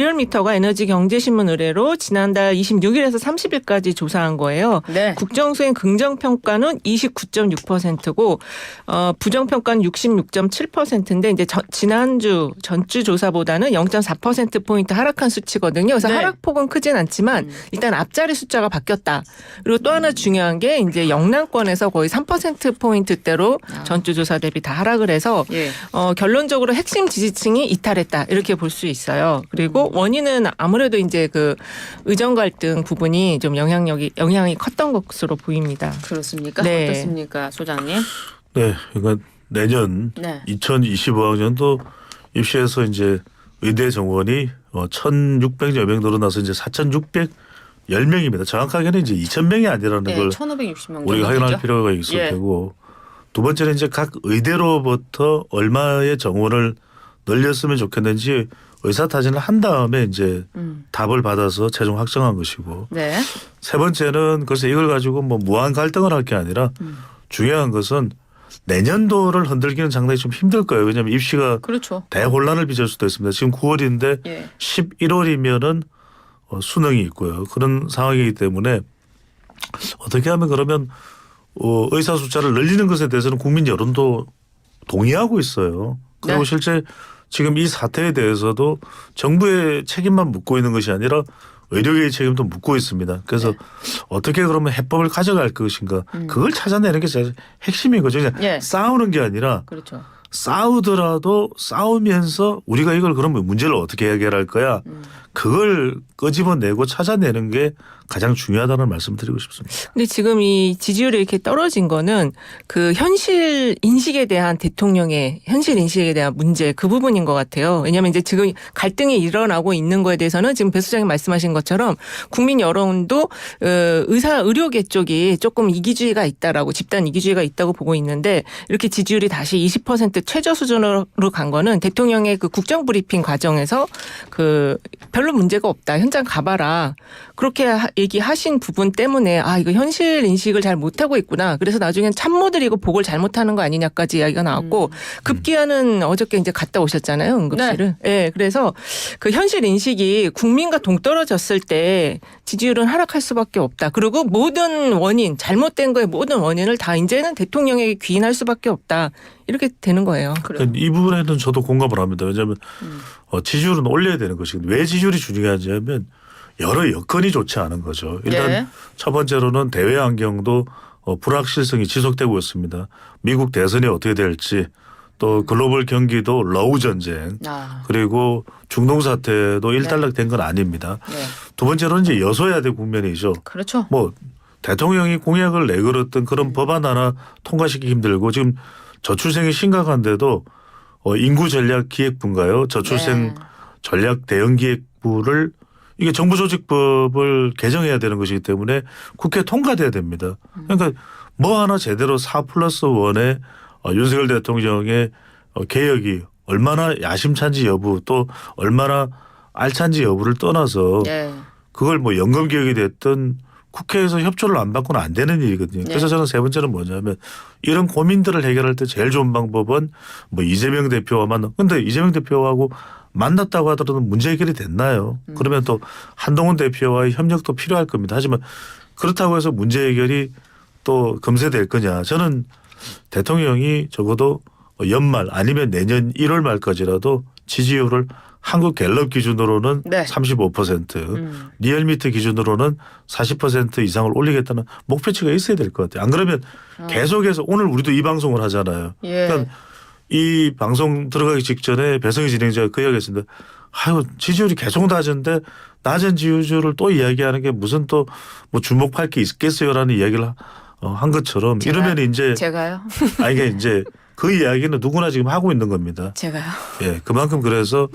리얼미터가 에너지 경제신문 의뢰로 지난달 26일에서 30일까지 조사한 거예요. 네. 국정수행 긍정평가는 29.6%고 어, 부정평가는 66.7%인데 이제 저- 지난주 전주 조사보다는 0.4% 포인트 하락한 수치거든요. 그래서 네. 하락폭은 크진 않지만 음. 일단 앞자리 숫자가 바뀌었다. 그리고 또 하나 중요한 게 이제 영남권에서 거의 3% 포인트대로 아. 전주 조사 대비 다 하락을 해서 예. 어, 결론적으로 핵심 지지층이 이탈했다 이렇게 볼 수 있어요. 그리고 원인은 아무래도 이제 그 의정 갈등 부분이 좀 영향력이 영향이 컸던 것으로 보입니다. 그렇습니까? 네. 어떻습니까, 소장님? 네, 그러니까 내년 네. 2025학년도 입시에서 이제 의대 정원이 어, 1,600여 명 늘어나서 이제 4,610명입니다. 정확하게는 이제 2,000명이 아니라는 네, 걸 1,560명 우리가 확인할. 필요가 있을 예. 테고 두 번째는 이제 각 의대로부터 얼마의 정원을 늘렸으면 좋겠는지 의사 타진을 한 다음에 이제 음. 답을 받아서 최종 확정한 것이고 네. 세 번째는 글쎄 이걸 가지고 뭐 무한 갈등을 할 게 아니라 음. 중요한 것은 내년도를 흔들기는 상당히 좀 힘들 거예요. 왜냐하면 입시가 그렇죠. 대혼란을 빚을 수도 있습니다. 지금 9월인데 예. 11월이면은 어, 수능이 있고요. 그런 상황이기 때문에 어떻게 하면 그러면 어, 의사 숫자를 늘리는 것에 대해서는 국민 여론도 동의하고 있어요. 그리고 네. 실제 지금 이 사태에 대해서도 정부의 책임만 묻고 있는 것이 아니라 의료계의 책임도 묻고 있습니다. 그래서 네. 어떻게 그러면 해법을 가져갈 것인가 음. 그걸 찾아내는 게 제일 핵심인 거죠. 그냥 예. 싸우는 게 아니라 그렇죠. 싸우더라도 싸우면서 우리가 이걸 그러면 문제를 어떻게 해결할 거야 음. 그걸 끄집어내고 찾아내는 게 가장 중요하다는 말씀드리고 싶습니다. 근데 지금 이 지지율이 이렇게 떨어진 거는 그 현실 인식에 대한 대통령의 현실 인식에 대한 문제 그 부분인 것 같아요. 왜냐하면 이제 지금 갈등이 일어나고 있는 거에 대해서는 지금 배 수장님 말씀하신 것처럼 국민 여론도 어, 의사 의료계 쪽이 조금 이기주의가 있다라고 집단 이기주의가 있다고 보고 있는데 이렇게 지지율이 다시 20% 최저 수준으로 간 거는 대통령의 그 국정 브리핑 과정에서 그 별로 문제가 없다 현장 가봐라 그렇게 하- 얘기하신 부분 때문에 아 이거 현실 인식을 잘 못하고 있구나. 그래서 나중엔 참모들이 이거 보고를 잘못하는 거 아니냐까지 이야기가 나왔고 급기야는 어저께 이제 갔다 오셨잖아요 응급실을. 예, 그래서 그 현실 인식이 국민과 동떨어졌을 때 지지율은 하락할 수밖에 없다. 그리고 모든 원인 잘못된 거의 모든 원인을 다 이제는 대통령에게 귀인할 수밖에 없다. 이렇게 되는 거예요. 그래요. 이 부분에는 저도 공감을 합니다. 왜냐하면 음. 어, 지지율은 올려야 되는 것이거든요. 왜 지지율이 중요하냐면 여러 여건이 좋지 않은 거죠. 일단 예. 첫 번째로는 대외 환경도 어, 불확실성이 지속되고 있습니다. 미국 대선이 어떻게 될지 또 글로벌 경기도 러우 전쟁 아. 그리고 중동 사태도 일단락된 건 아닙니다. 네. 두 번째로는 이제 여소야대 국면이죠. 그렇죠. 뭐 대통령이 공약을 내걸었던 그런 법안 하나 통과시키기 힘들고 지금 저출생이 심각한데도 어, 인구 전략 기획부인가요? 저출생 네. 전략 대응 기획부를 이게 정부 조직법을 개정해야 되는 것이기 때문에 국회 통과돼야 됩니다. 그러니까 뭐 하나 제대로 4 플러스 원의 어, 윤석열 대통령의 어, 개혁이 얼마나 야심찬지 여부 또 얼마나 알찬지 여부를 떠나서 예. 그걸 뭐 연금 개혁이 됐든 국회에서 협조를 안 받고는 안 되는 일이거든요. 네. 그래서 저는 세 번째는 뭐냐면 이런 고민들을 해결할 때 제일 좋은 방법은 뭐 이재명 대표와 만나. 근데 이재명 대표하고 만났다고 하더라도 문제 해결이 됐나요? 음. 그러면 또 한동훈 대표와의 협력도 필요할 겁니다. 하지만 그렇다고 해서 문제 해결이 또 금세 될 거냐? 저는 대통령이 적어도 연말 아니면 내년 1월 말까지라도 지지율을 한국 갤럽 기준으로는 네. 35% 음. 리얼미터 기준으로는 40% 이상을 올리겠다는 목표치가 있어야 될 것 같아요. 안 그러면 계속해서 오늘 우리도 이 방송을 하잖아요. 어. 예. 그러니까 이 방송 들어가기 직전에 배성희 진행자가 그 이야기 했습니다. 아유 지지율이 계속 낮은데 낮은 지지율을 또 이야기하는 게 무슨 또 뭐 주목할 게 있겠어요라는 이야기를 하- 어, 한 것처럼 제가- 이러면 이제 제가요. 아 이게 이제 그 이야기는 누구나 지금 하고 있는 겁니다. 제가요. 예, 그만큼 그래서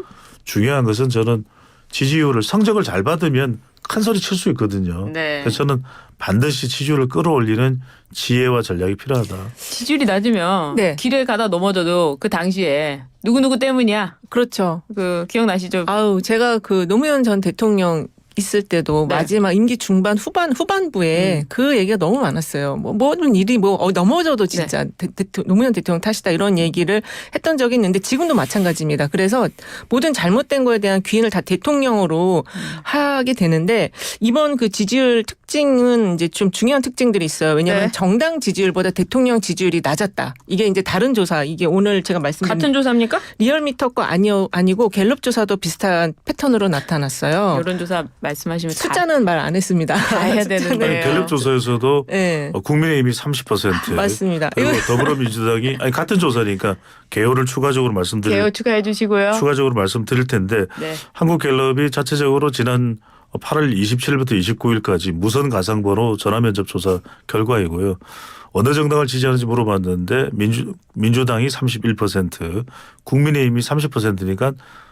중요한 것은 저는 지지율을 성적을 잘 받으면 큰 소리 칠 수 있거든요. 네. 그래서 저는 반드시 지지율을 끌어올리는 지혜와 전략이 필요하다. 지지율이 낮으면 네. 길을 가다 넘어져도 그 당시에 누구 누구 때문이야. 그렇죠. 그 기억나시죠? 아우 제가 그 노무현 전 대통령 있을 때도 네. 마지막 임기 중반 후반 후반부에 음. 그 얘기가 너무 많았어요. 뭐 모든 일이 뭐 어, 넘어져도 진짜 네. 대, 대, 노무현 대통령 탓이다 이런 얘기를 했던 적이 있는데 지금도 마찬가지입니다. 그래서 모든 잘못된 거에 대한 귀인을 다 대통령으로 음. 하게 되는데 이번 그 지지율 특 징은 이제 좀 중요한 특징들이 있어요. 왜냐하면 네. 정당 지지율보다 대통령 지지율이 낮았다. 이게 이제 다른 조사 이게 오늘 제가 말씀드린 같은 조사입니까? 리얼미터 거 아니요 아니고 갤럽 조사도 비슷한 패턴으로 나타났어요. 여론 조사 말씀하시면 다 숫자는 말 안 했습니다. 다 해야. 되는데. 갤럽 조사에서도 네. 어, 국민의힘이 30% 맞습니다. 그리고 더불어민주당이 아니 같은 조사니까 개요를 추가적으로 말씀드릴 개요 추가해 주시고요. 추가적으로 말씀드릴 텐데 네. 한국갤럽이 자체적으로 지난 8월 27일부터 29일까지 무선 가상번호 전화면접 조사 결과이고요. 어느 정당을 지지하는지 물어봤는데 민주 민주당이 31%, 국민의힘이 30%니까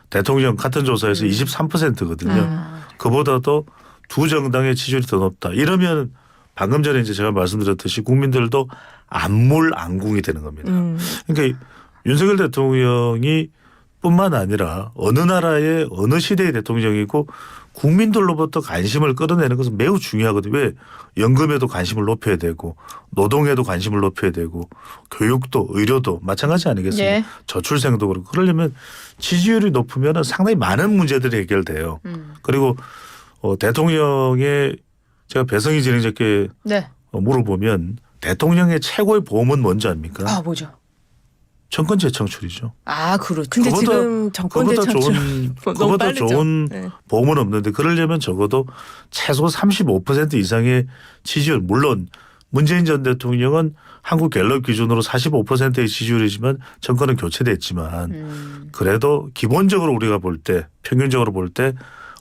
대통령 같은 조사에서 23%거든요. 아. 그보다도 두 정당의 지지율이 더 높다. 이러면 방금 전에 이제 제가 말씀드렸듯이 국민들도 안물 안궁이 되는 겁니다. 음. 그러니까 윤석열 대통령이 뿐만 아니라 어느 나라의 어느 시대의 대통령이고 국민들로부터 관심을 끌어내는 것은 매우 중요하거든요. 왜 연금에도 관심을 높여야 되고 노동에도 관심을 높여야 되고 교육도 의료도 마찬가지 아니겠습니까? 예. 저출생도 그렇고 그러려면 지지율이 높으면 상당히 많은 문제들이 해결돼요. 음. 그리고 어, 대통령의 제가 배성희 진행자께 네. 어, 물어보면 대통령의 최고의 보험은 뭔지 압니까? 아 뭐죠? 정권 재창출이죠. 아 그렇죠. 근데 그보다- 지금 정권 그보다 대창출 좋은 너무 그보다 빠르죠. 좋은 네. 보험은 없는데 그러려면 적어도 최소 35% 이상의 지지율 물론 문재인 전 대통령은 한국 갤럽 기준으로 45%의 지지율이지만 정권은 교체됐지만 음. 그래도 기본적으로 우리가 볼 때 평균적으로 볼 때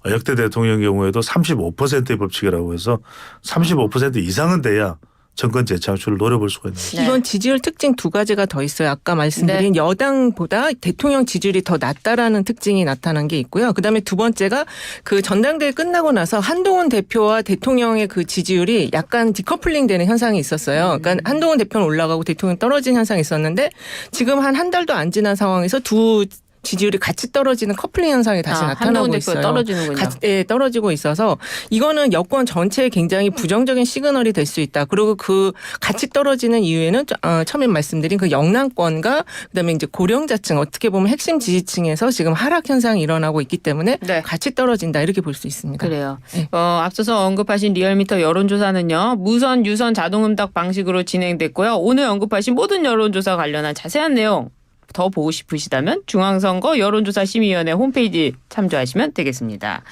역대 대통령 경우에도 35%의 법칙이라고 해서 35% 이상은 돼야 정권 재창출을 노려볼 수가 있는 거죠. 네. 이건 지지율 특징 두 가지가 더 있어요. 아까 말씀드린 여당보다 대통령 지지율이 더 낮다라는 특징이 나타난 게 있고요. 그다음에 두 번째가 그 전당대회 끝나고 나서 한동훈 대표와 대통령의 그 지지율이 약간 디커플링 되는 현상이 있었어요. 그러니까 한동훈 대표는 올라가고 대통령 떨어진 현상이 있었는데 지금 한 한 달도 안 지난 상황에서 두 지지율이 같이 떨어지는 커플링 현상이 다시 아, 나타나고 있어요. 떨어지는군요. 같이, 예, 떨어지고 있어서 이거는 여권 전체에 굉장히 부정적인 시그널이 될 수 있다. 그리고 그 같이 떨어지는 이유에는 어, 처음에 말씀드린 그 영남권과 그다음에 이제 고령자층 어떻게 보면 핵심 지지층에서 지금 하락 현상이 일어나고 있기 때문에 네. 같이 떨어진다 이렇게 볼 수 있습니다. 그래요. 네. 어, 앞서서 언급하신 리얼미터 여론조사는요. 무선, 유선, 자동응답 방식으로 진행됐고요. 오늘 언급하신 모든 여론조사 관련한 자세한 내용 더 보고 싶으시다면 중앙선거 여론조사심의위원회 홈페이지 참조하시면 되겠습니다.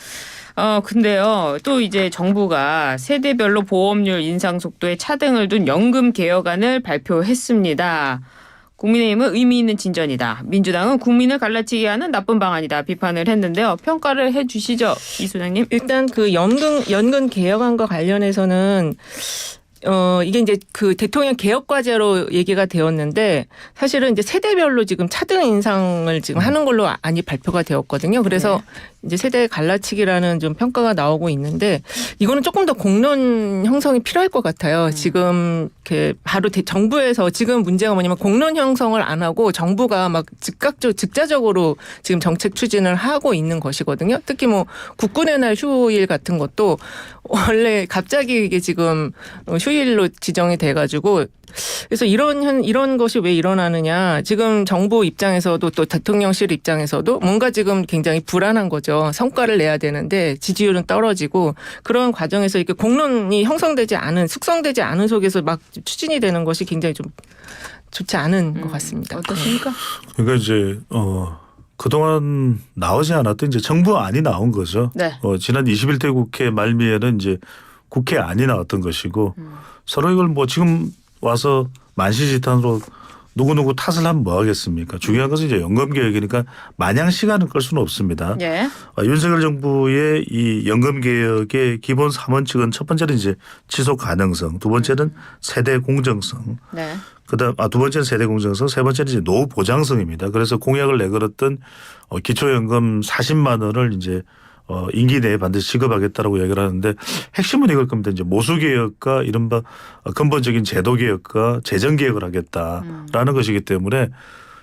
어, 근데요. 또 이제 정부가 세대별로 보험료 인상 속도에 차등을 둔 연금 개혁안을 발표했습니다. 국민의힘은 의미 있는 진전이다. 민주당은 국민을 갈라치게 하는 나쁜 방안이다. 비판을 했는데요. 평가를 해 주시죠. 이 소장님. 일단 그 연금 연금 개혁안과 관련해서는 어 이게 이제 그 대통령 개혁 과제로 얘기가 되었는데 사실은 이제 세대별로 지금 차등 인상을 지금 하는 걸로 안이 발표가 되었거든요. 그래서 이제 세대 갈라치기라는 좀 평가가 나오고 있는데 이거는 조금 더 공론 형성이 필요할 것 같아요. 지금 이렇게 바로 대- 정부에서 지금 문제가 뭐냐면 공론 형성을 안 하고 정부가 막 즉각적 즉자적으로 지금 정책 추진을 하고 있는 것이거든요. 특히 뭐 국군의 날 휴일 같은 것도 원래 갑자기 이게 지금 휴일로 지정이 돼가지고 그래서 이런 현 이런 것이 왜 일어나느냐 지금 정부 입장에서도 또 대통령실 입장에서도 뭔가 지금 굉장히 불안한 거죠 성과를 내야 되는데 지지율은 떨어지고 그런 과정에서 이렇게 공론이 형성되지 않은 숙성되지 않은 속에서 막 추진이 되는 것이 굉장히 좀 좋지 않은 것 같습니다. 어떻습니까? 그러니까 이제 어 그동안 나오지 않았던 이제 정부 안이 나온 거죠. 네. 어 지난 21대 국회 말미에는 이제 국회 안이 나왔던 것이고 음. 서로 이걸 뭐 지금 와서 만시지탄으로 누구누구 탓을 하면 뭐 하겠습니까? 중요한 것은 이제 연금 개혁이니까 마냥 시간을 끌 수는 없습니다. 예. 어, 윤석열 정부의 이 연금 개혁의 기본 3원칙은 첫 번째는 이제 지속 가능성, 두 번째는 세대 공정성, 네. 그다음 아 두 번째는 세대 공정성, 세 번째는 이제 노후 보장성입니다. 그래서 공약을 내걸었던 어, 기초연금 40만 원을 이제 어 임기 내에 반드시 지급하겠다라고 얘기를 하는데 핵심은 이걸 겁니다. 이제 모수 개혁과 이른바 어, 근본적인 제도 개혁과 재정 개혁을 하겠다라는 것이기 때문에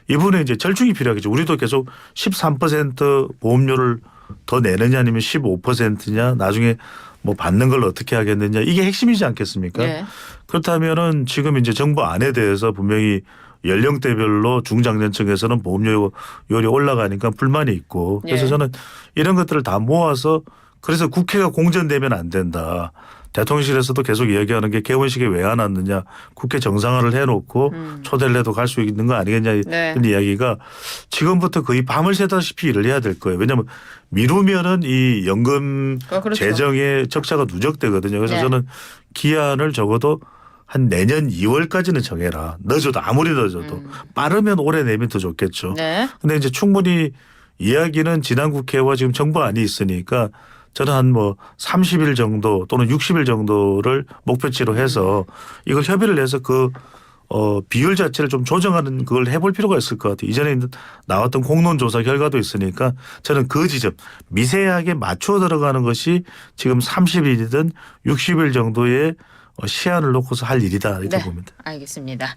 이분에 이제 절충이 필요하겠죠. 우리도 계속 13% 보험료를 더 내느냐 아니면 15%냐 나중에 뭐 받는 걸 어떻게 하겠느냐 이게 핵심이지 않겠습니까? 네. 그렇다면은 지금 이제 정부 안에 대해서 분명히 연령대별로 중장년층에서는 보험료율이 올라가니까 불만이 있고 그래서 예. 저는 이런 것들을 다 모아서 그래서 국회가 공전되면 안 된다. 대통령실에서도 계속 이야기하는 게 개원식에 왜 안 왔느냐 국회 정상화를 해놓고 음. 초대를 해도 갈 수 있는 거 아니겠냐 네. 이런 이야기가 지금부터 거의 밤을 새다시피 일을 해야 될 거예요. 왜냐하면 미루면은 이 연금 어, 그렇죠. 재정의 적자가 누적되거든요. 그래서 네. 저는 기한을 적어도 한 내년 2월까지는 정해라. 늦어도 아무리 늦어도 음. 빠르면 올해 내면 더 좋겠죠. 네. 근데 이제 충분히 이야기는 지난 국회와 지금 정부 안이 있으니까 저는 한 뭐 30일 정도 또는 60일 정도를 목표치로 해서 이걸 협의를 해서 그 어, 비율 자체를 좀 조정하는 그걸 해볼 필요가 있을 것 같아요. 이전에 나왔던 공론조사 결과도 있으니까 저는 그 지점 미세하게 맞추어 들어가는 것이 지금 30일이든 60일 정도의 어, 시한을 놓고서 할 일이다 이렇게 네. 봅니다. 알겠습니다.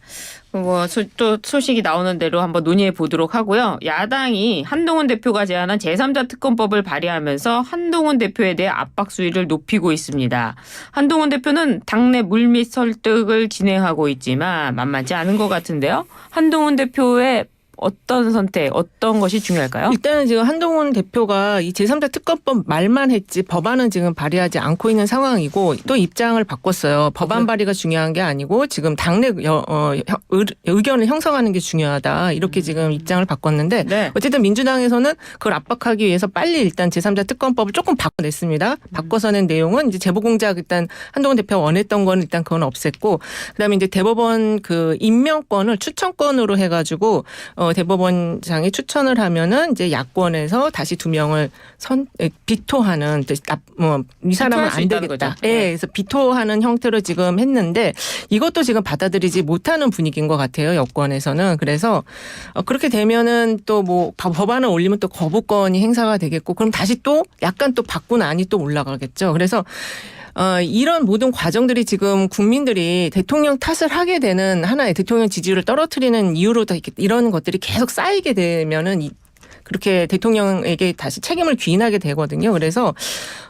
뭐, 소, 또 소식이 나오는 대로 한번 논의해 보도록 하고요. 야당이 한동훈 대표가 제안한 제3자 특검법을 발의하면서 한동훈 대표에 대해 압박 수위를 높이고 있습니다. 한동훈 대표는 당내 물밑 설득을 진행하고 있지만 만만치 않은 것 같은데요. 한동훈 대표의 어떤 선택, 어떤 것이 중요할까요? 일단은 지금 한동훈 대표가 이 제3자 특검법 말만 했지 법안은 지금 발의하지 않고 있는 상황이고 또 입장을 바꿨어요. 법안 발의가 중요한 게 아니고 지금 당내 여- 어, 의- 의견을 형성하는 게 중요하다. 이렇게 지금 입장을 바꿨는데 네. 어쨌든 민주당에서는 그걸 압박하기 위해서 빨리 일단 제3자 특검법을 조금 바꿔냈습니다. 바꿔서 낸 내용은 이제 제보공작 일단 한동훈 대표가 원했던 건 일단 그건 없앴고 그다음에 이제 대법원 그 임명권을 추천권으로 해가지고 어, 대법원장이 추천을 하면은 이제 야권에서 다시 두 명을 선 에, 비토하는 뭐이 사람은 안 되겠다. 예, 네. 그래서 비토하는 형태로 지금 했는데 이것도 지금 받아들이지 못하는 분위기인 것 같아요 여권에서는 그래서 어, 그렇게 되면은 또 뭐 법안을 올리면 또 거부권이 행사가 되겠고 그럼 다시 또 약간 또 바꾼 안이 또 올라가겠죠. 그래서 어, 이런 모든 과정들이 지금 국민들이 대통령 탓을 하게 되는 하나의 대통령 지지율을 떨어뜨리는 이유로 다 이렇게 이런 것들이 계속 쌓이게 되면은 이, 그렇게 대통령에게 다시 책임을 귀인하게 되거든요. 그래서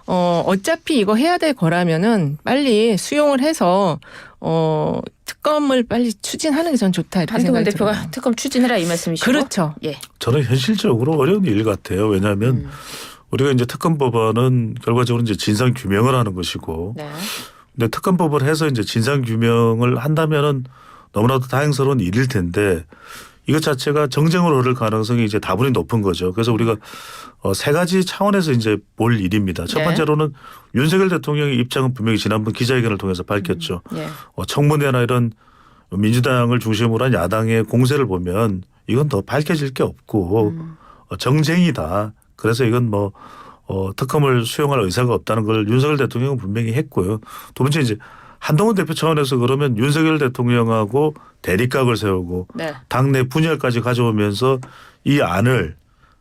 어 어차피 이거 해야 될 거라면은 빨리 수용을 해서 어 특검을 빨리 추진하는 게 전 좋다 이렇게 한동훈 생각이 대표가 들어요. 특검 추진해라 이 말씀이시고. 그렇죠. 예. 저는 현실적으로 어려운 일 같아요. 왜냐하면 음. 우리가 이제 특검 법안은 결과적으로 이제 진상 규명을 하는 것이고 네. 근데 특검법을 해서 이제 진상 규명을 한다면은 너무나도 다행스러운 일일 텐데 이것 자체가 정쟁으로 흐를 가능성이 이제 다분히 높은 거죠. 그래서 우리가 어, 세 가지 차원에서 이제 볼 일입니다. 첫 네. 번째로는 윤석열 대통령의 입장은 분명히 지난번 기자회견을 통해서 밝혔죠. 예. 어, 청문회나 이런 민주당을 중심으로 한 야당의 공세를 보면 이건 더 밝혀질 게 없고 음. 어, 정쟁이다. 그래서 이건 뭐 어, 특검을 수용할 의사가 없다는 걸 윤석열 대통령은 분명히 했고요. 두 번째 이제 한동훈 대표 차원에서 그러면 윤석열 대통령하고 대립각을 세우고 네. 당내 분열까지 가져오면서 이 안을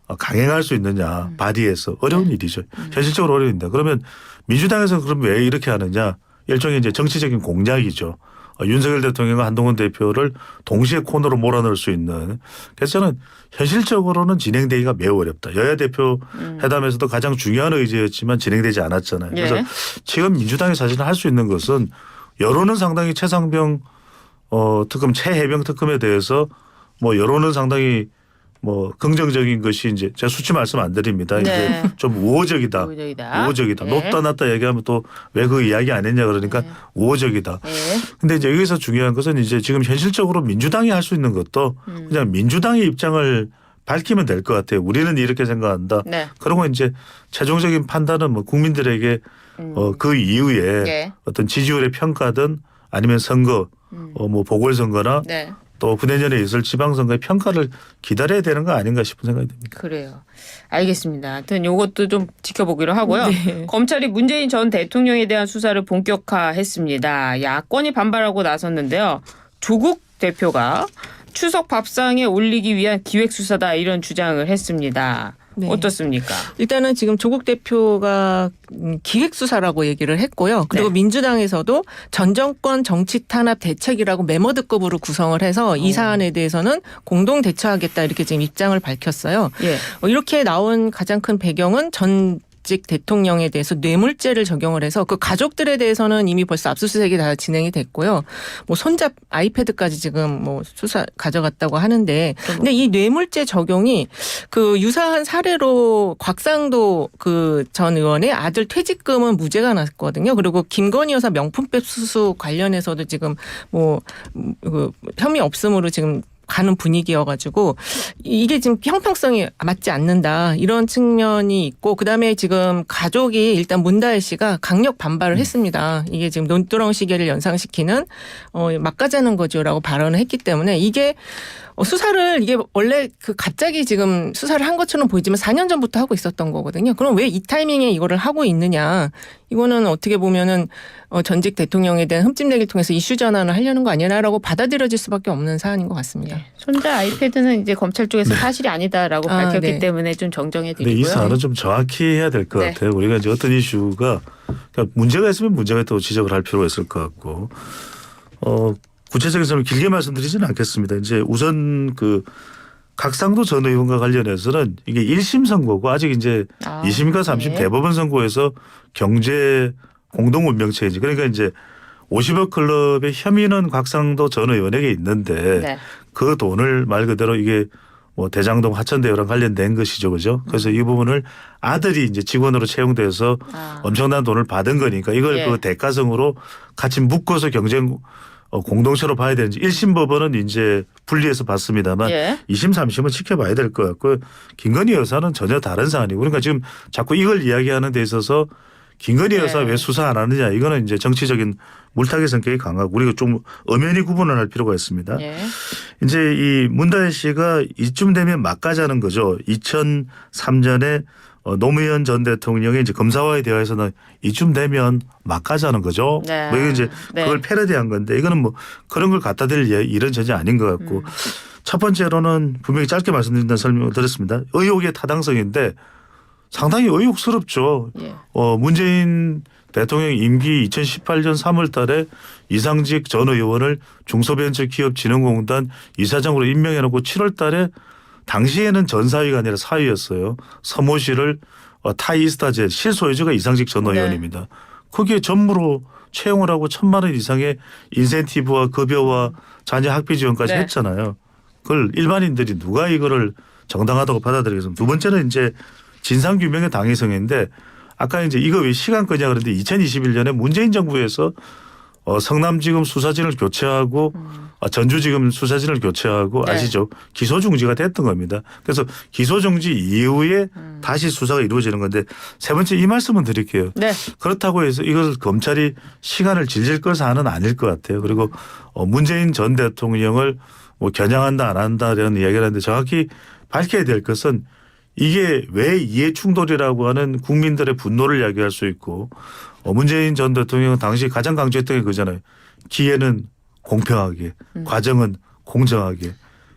어, 강행할 수 있느냐 바디에서 어려운 일이죠. 현실적으로 어려운 일입니다. 그러면 민주당에서 그럼 왜 이렇게 하느냐 일종의 이제 정치적인 공략이죠. 어, 윤석열 대통령과 한동훈 대표를 동시에 코너로 몰아넣을 수 있는 그래서 저는 현실적으로는 진행되기가 매우 어렵다. 여야 대표 회담에서도 가장 중요한 의제였지만 진행되지 않았잖아요. 그래서 예. 지금 민주당이 사실은 할수 있는 것은 여론은 상당히 최상병 어 특검 최해병 특검에 대해서 뭐 여론은 상당히 뭐 긍정적인 것이 이제 제가 수치 말씀 안 드립니다. 네. 이제 좀 우호적이다. 우호적이다. 우호적이다. 예. 높다 낮다 얘기하면 또 왜 그 이야기 안 했냐 그러니까 네. 우호적이다. 예. 근데 이제 여기서 중요한 것은 이제 지금 현실적으로 민주당이 할 수 있는 것도 음. 그냥 민주당의 입장을 밝히면 될 것 같아요. 우리는 이렇게 생각한다. 네. 그리고 이제 최종적인 판단은 뭐 국민들에게 음. 어, 그 이후에 예. 어떤 지지율의 평가든 아니면 선거 음. 어, 뭐 보궐선거나 네. 또 후내년에 있을 지방선거의 평가를 기다려야 되는 거 아닌가 싶은 생각이 듭니다. 그래요. 알겠습니다. 하여튼 요것도 좀 지켜보기로 하고요. 네. 검찰이 문재인 전 대통령에 대한 수사를 본격화했습니다. 야권이 반발하고 나섰는데요. 조국 대표가 추석 밥상에 올리기 위한 기획 수사다 이런 주장을 했습니다. 네. 어떻습니까? 일단은 지금 조국 대표가 음, 기획수사라고 얘기를 했고요. 그리고 네. 민주당에서도 전 정권 정치 탄압 대책이라고 메머드급으로 구성을 해서 이 어. 사안에 대해서는 공동 대처하겠다 이렇게 지금 입장을 밝혔어요. 예. 어, 이렇게 나온 가장 큰 배경은 전 직 대통령에 대해서 뇌물죄를 적용을 해서 그 가족들에 대해서는 이미 벌써 압수수색이 다 진행이 됐고요. 뭐 손잡 아이패드까지 지금 뭐 수사 가져갔다고 하는데 근데 이 뇌물죄 적용이 그 유사한 사례로 곽상도 그 전 의원의 아들 퇴직금은 무죄가 났거든요. 그리고 김건희 여사 명품백 수수 관련해서도 지금 뭐 그 혐의 없음으로 지금 가는 분위기여가지고 이게 지금 형평성이 맞지 않는다 이런 측면이 있고 그다음에 지금 가족이 일단 문다혜 씨가 강력 반발을 했습니다. 이게 지금 논두렁 시계를 연상시키는 어 막 가자는 거죠라고 발언을 했기 때문에 이게 어, 수사를 이게 원래 그 갑자기 지금 수사를 한 것처럼 보이지만 4년 전부터 하고 있었던 거거든요. 그럼 왜 이 타이밍에 이거를 하고 있느냐? 이거는 어떻게 보면은 어, 전직 대통령에 대한 흠집내기를 통해서 이슈 전환을 하려는 거 아니냐라고 받아들여질 수밖에 없는 사안인 것 같습니다. 손자 아이패드는 이제 검찰 쪽에서 사실이 아니다라고 아, 밝혔기 네. 때문에 좀 정정해 근데 이 드리고요. 사안은 좀 정확히 해야 될것 네. 같아요. 우리가 이제 어떤 이슈가 그러니까 문제가 있으면 문제가 있다고 지적을 할 필요가 있을 것 같고 어 구체적인 점을 길게 말씀드리지는 않겠습니다. 이제 우선 그 각상도 전 의원과 관련해서는 이게 1심 선고고 아직 이제 아, 2심과 3심 네. 대법원 선고에서 경제 공동 운명체이지 그러니까 이제 50억 클럽의 혐의는 곽상도 전 의원에게 있는데 네. 그 돈을 말 그대로 이게 뭐 대장동 하천대유랑 관련된 것이죠, 그죠? 그래서 이 부분을 아들이 이제 직원으로 채용돼서 아. 엄청난 돈을 받은 거니까 이걸 예. 그 대가성으로 같이 묶어서 경쟁 어, 공동체로 봐야 되는지 1심 법원은 이제 분리해서 봤습니다만 예. 2심, 3심은 지켜봐야 될 것 같고 김건희 여사는 전혀 다른 사안이고 그러니까 지금 자꾸 이걸 이야기하는 데 있어서 김건희 여사 네. 왜 수사 안 하느냐 이거는 이제 정치적인 물타기 성격이 강하고 우리가 좀 엄연히 구분을 할 필요가 있습니다. 예. 이제 이 문다혜 씨가 이쯤 되면 막가자는 거죠. 2003년에 어, 노무현 전 대통령이 이제 검사와의 대화에서는 이쯤 되면 막 가자는 거죠. 네. 뭐 이게 이제 네. 그걸 패러디한 건데 이거는 뭐 그런 걸 갖다 댈 예- 일은 전혀 아닌 것 같고 음. 첫 번째로는 분명히 짧게 말씀드린다는 설명을 드렸습니다. 의혹의 타당성인데 상당히 의혹스럽죠. 예. 어, 문재인 대통령 임기 2018년 3월 달에 이상직 전 의원을 중소벤처기업진흥공단 이사장으로 임명해놓고 7월 달에 당시에는 전사위가 아니라 사위였어요. 서모 씨를 어, 타이스타제 실소유주가 이상직 전 네. 의원입니다. 거기에 전무로 채용을 하고 천만 원 이상의 인센티브와 급여와 자녀 학비 지원까지 네. 했잖아요. 그걸 일반인들이 누가 이거를 정당하다고 받아들이겠습니까? 두 번째는 이제 진상 규명의 당위성인데 아까 이제 이거 왜 시간 끄냐 그런데 2021년에 문재인 정부에서 어, 성남지검 수사진을 교체하고 아, 전주지검 수사진을 교체하고 음. 네. 아시죠? 기소 중지가 됐던 겁니다. 그래서 기소 중지 이후에 음. 다시 수사가 이루어지는 건데 세 번째 이 말씀은 드릴게요. 네. 그렇다고 해서 이걸 검찰이 시간을 질질 걸 사안은 아닐 것 같아요. 그리고 어, 문재인 전 대통령을 뭐 겨냥한다 안 한다라는 이야기를 하는데 정확히 밝혀야 될 것은 이게 왜 이해 충돌이라고 하는 국민들의 분노를 이야기할 수 있고 어, 문재인 전 대통령은 당시 가장 강조했던 게 그잖아요. 기회는 공평하게, 과정은 공정하게,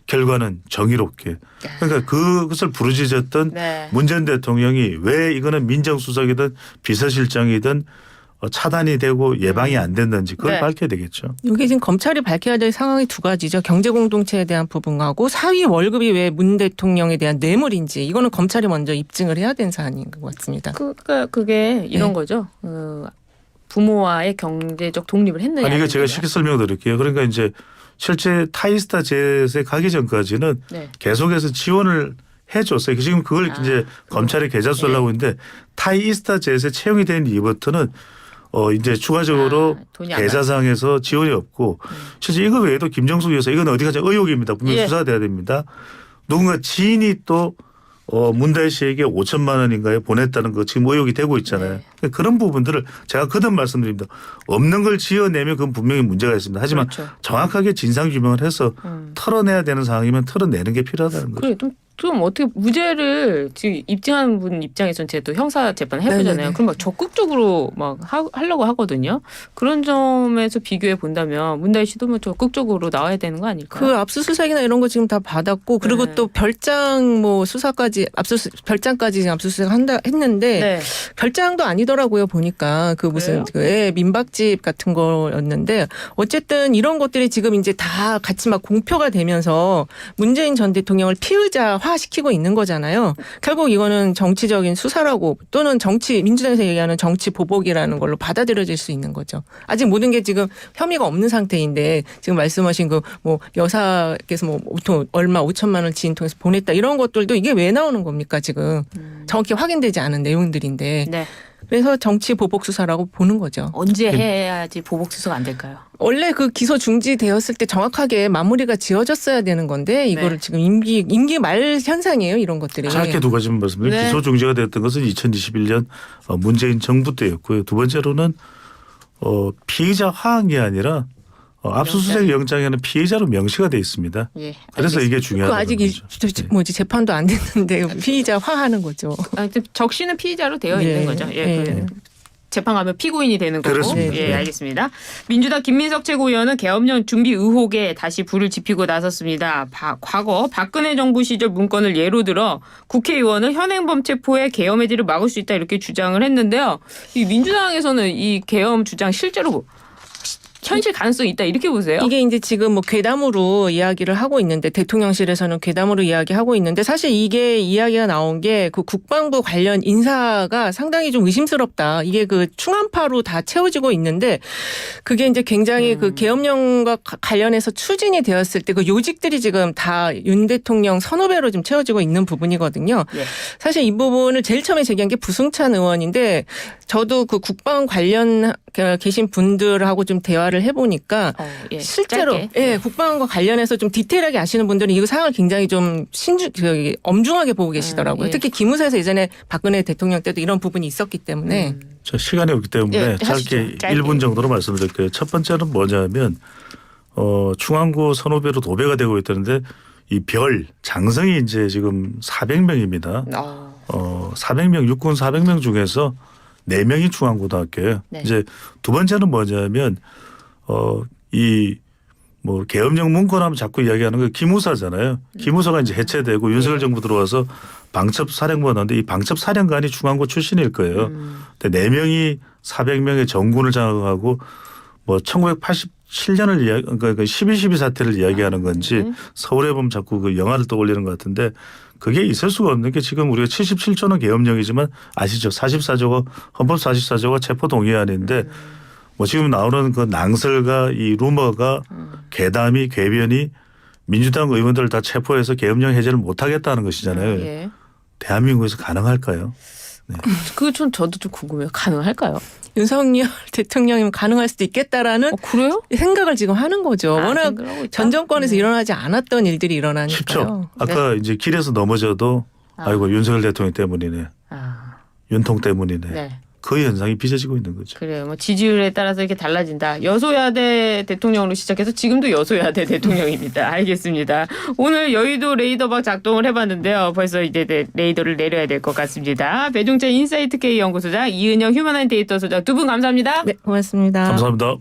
결과는 정의롭게. 그러니까 그것을 부르짖었던 네. 문전 대통령이 왜 이거는 민정수석이든 비서실장이든 어, 차단이 되고 예방이 안 됐는지 그걸 네. 밝혀야 되겠죠. 이게 지금 검찰이 밝혀야 될 상황이 두 가지죠. 경제 공동체에 대한 부분하고 사위 월급이 왜 문 대통령에 대한 뇌물인지 이거는 검찰이 먼저 입증을 해야 되는 사안인 것 같습니다. 그, 그 그게 이런 네. 거죠. 어, 부모와의 경제적 독립을 했느냐. 아니 이거 제가. 쉽게 설명 드릴게요. 그러니까 이제 실제 타이스타 젯에 가기 전까지는 네. 계속해서 지원을 해줬어요. 지금 그걸 아, 이제 검찰에 계좌 수를 네. 하고 있는데 타이스타 젯에 채용이 된 이후부터는 어 이제 추가적으로 아, 계좌상에서 지원이 없고 실제 이거 외에도 김정숙 여사 이건 어디 가자 의혹입니다. 분명히 예. 수사돼야 됩니다. 누군가 지인이 또 어, 문다혜 씨에게 5천만 원인가요? 보냈다는 거 지금 의혹이 되고 있잖아요. 네. 그런 부분들을 제가 거듭 말씀드립니다. 없는 걸 지어내면 그건 분명히 문제가 있습니다. 하지만 그렇죠. 정확하게 진상 규명을 해서 음. 털어내야 되는 상황이면 털어내는 게 필요하다는 거죠. 그래 좀좀 어떻게 무죄를 지금 입증하는 분 입장에서는 제가 또 형사 재판 해보잖아요. 네네네. 그럼 막 적극적으로 막 하, 하려고 하거든요. 그런 점에서 비교해 본다면 문다희 씨도 뭐 적극적으로 나와야 되는 거 아닐까요? 그 압수수색이나 이런 거 지금 다 받았고 그리고 네. 또 별장 뭐 수사까지 압수수 별장까지 지금 압수수색 한다 했는데 네. 별장도 아니더라고요 보니까 그 무슨 그 예, 민박집 같은 거였는데 어쨌든 이런 것들이 지금 이제 다 같이 막 공표가 되면서 문재인 전 대통령을 피의자 화 시키고 있는 거잖아요. 결국 이거는 정치적인 수사라고 또는 정치 민주당에서 얘기하는 정치 보복이라는 걸로 받아들여질 수 있는 거죠. 아직 모든 게 지금 혐의가 없는 상태인데 지금 말씀하신 그 뭐 여사께서 뭐 보통 얼마 5천만 원 지인 통해서 보냈다 이런 것들도 이게 왜 나오는 겁니까 지금 정확히 확인되지 않은 내용들인데 네. 그래서 정치 보복 수사라고 보는 거죠. 언제 해야지 보복 수사가 안 될까요? 원래 그 기소 중지되었을 때 정확하게 마무리가 지어졌어야 되는 건데 이거를 네. 지금 임기 임기 말 현상이에요 이런 것들이. 짧게 두 가지만 말씀드리면 네. 기소 중지가 됐던 것은 2021년 어, 문재인 정부 때였고요. 두 번째로는 어, 피의자 화한 게 아니라 어, 압수수색 영장에는 피의자로 명시가 돼 있습니다. 예. 그래서 이게 그 중요하다는 아직 이, 거죠. 저- 저- 뭐지 재판도 안 됐는데 피의자 화하는 거죠. 아, 적시는 피의자로 되어 예. 있는 거죠. 예. 그 예. 재판 가면 피고인이 되는 거고. 그렇습니다. 예, 네. 알겠습니다. 민주당 김민석 최고위원은 계엄령 준비 의혹에 다시 불을 지피고 나섰습니다. 바- 과거 박근혜 정부 시절 문건을 예로 들어 국회의원은 현행범 체포에 계엄 해지를 막을 수 있다 이렇게 주장을 했는데요. 이 민주당에서는 이 계엄 주장 실제로 현실 가능성이 있다 이렇게 보세요. 이게 이제 지금 뭐 괴담으로 이야기를 하고 있는데 대통령실에서는 괴담으로 이야기하고 있는데 사실 이게 이야기가 나온 게 그 국방부 관련 인사가 상당히 좀 의심스럽다. 이게 그 충안파로 다 채워지고 있는데 그게 이제 굉장히 음. 그 계엄령과 가- 관련해서 추진이 되었을 때 그 요직들이 지금 다 윤 대통령 선후배로 좀 채워지고 있는 부분이거든요. 예. 사실 이 부분을 제일 처음에 제기한 게 부승찬 의원인데 저도 그 국방 관련 계신 분들하고 좀 대화를 해보니까 어, 예. 실제로 짧게. 예, 국방과 관련해서 좀 디테일하게 아시는 분들은 이 상황을 굉장히 좀 신중 저기 엄중하게 보고 계시더라고요. 음, 예. 특히 기무사에서 예전에 박근혜 대통령 때도 이런 부분이 있었기 때문에 음. 자, 시간이 없기 때문에 예, 하시죠. 짧게 짧게. 1분 정도로 말씀드릴게요. 첫 번째는 뭐냐면 어, 중앙구 선후배로 도배가 되고 있다는데 이 별 장성이 이제 지금 400명입니다. 어. 어, 400명 육군 400명 중에서 4명이 중앙고등학교예요. 네. 이제 두 번째는 뭐냐면 어, 이 뭐 계엄령 문건하면 자꾸 이야기하는 게 기무사잖아요. 기무사가 이제 해체되고 윤석열 정부 들어와서 방첩 사령관인데 이 방첩 사령관이 중앙고 출신일 거예요. 음. 근데 네 명이 400명의 정군을 장악하고 뭐 1987년을 이야기 그러니까 12.12 사태를 이야기하는 건지 네. 서울에 보면 자꾸 그 영화를 떠올리는 것 같은데 그게 있을 수가 없는 게 지금 우리가 77조는 계엄령이지만 아시죠? 44조가 헌법 44조가 체포 동의안인데 뭐 지금 나오는 그 낭설과 이 루머가 괴담이 궤변이 민주당 의원들을 다 체포해서 계엄령 해제를 못 하겠다는 것이잖아요. 예. 대한민국에서 가능할까요? 그거 좀 저도 좀 궁금해요. 가능할까요? 윤석열 대통령이면 가능할 수도 있겠다라는 어, 그래요? 생각을 지금 하는 거죠. 아, 워낙? 전 정권에서 음. 일어나지 않았던 일들이 일어나니까요. 쉽죠. 아까 이제 길에서 넘어져도 아. 아이고 윤석열 대통령 때문이네. 아, 윤통 때문이네. 네. 그 현상이 빚어지고 있는 거죠. 그래요. 뭐 지지율에 따라서 이렇게 달라진다. 여소야대 대통령으로 시작해서 지금도 여소야대 대통령입니다. 알겠습니다. 오늘 여의도 레이더박 작동을 해봤는데요. 벌써 이제 네, 레이더를 내려야 될 것 같습니다. 배종재 인사이트 K 연구소장 이은영 휴먼한 데이터 소장 두 분 감사합니다. 네, 고맙습니다. 감사합니다.